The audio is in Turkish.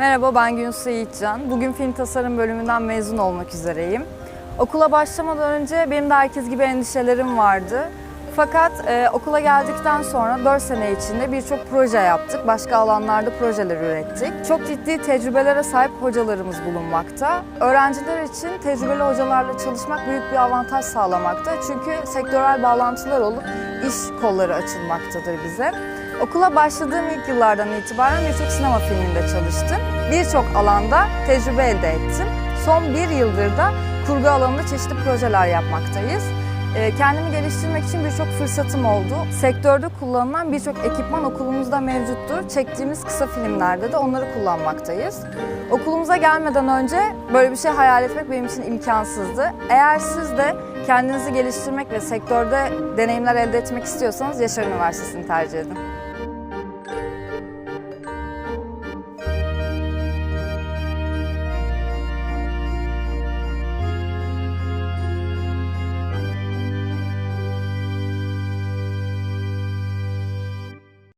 Merhaba ben Günsu Yiğitcan. Bugün film tasarım bölümünden mezun olmak üzereyim. Okula başlamadan önce benim de herkes gibi endişelerim vardı. Fakat e, okula geldikten sonra 4 sene içinde birçok proje yaptık. Başka alanlarda projeler ürettik. Çok ciddi tecrübelere sahip hocalarımız bulunmakta. Öğrenciler için tecrübeli hocalarla çalışmak büyük bir avantaj sağlamakta. Çünkü sektörel bağlantılar olup iş kolları açılmaktadır bize. Okula başladığım ilk yıllardan itibaren birçok sinema filminde çalıştım. Birçok alanda tecrübe elde ettim. Son bir yıldır da kurgu alanında çeşitli projeler yapmaktayız. Ee, Kendimi geliştirmek için birçok fırsatım oldu. Sektörde kullanılan birçok ekipman okulumuzda mevcuttur. Çektiğimiz kısa filmlerde de onları kullanmaktayız. Okulumuza gelmeden önce böyle bir şey hayal etmek benim için imkansızdı. Eğer siz de kendinizi geliştirmek ve sektörde deneyimler elde etmek istiyorsanız Yaşar Üniversitesi'ni tercih edin.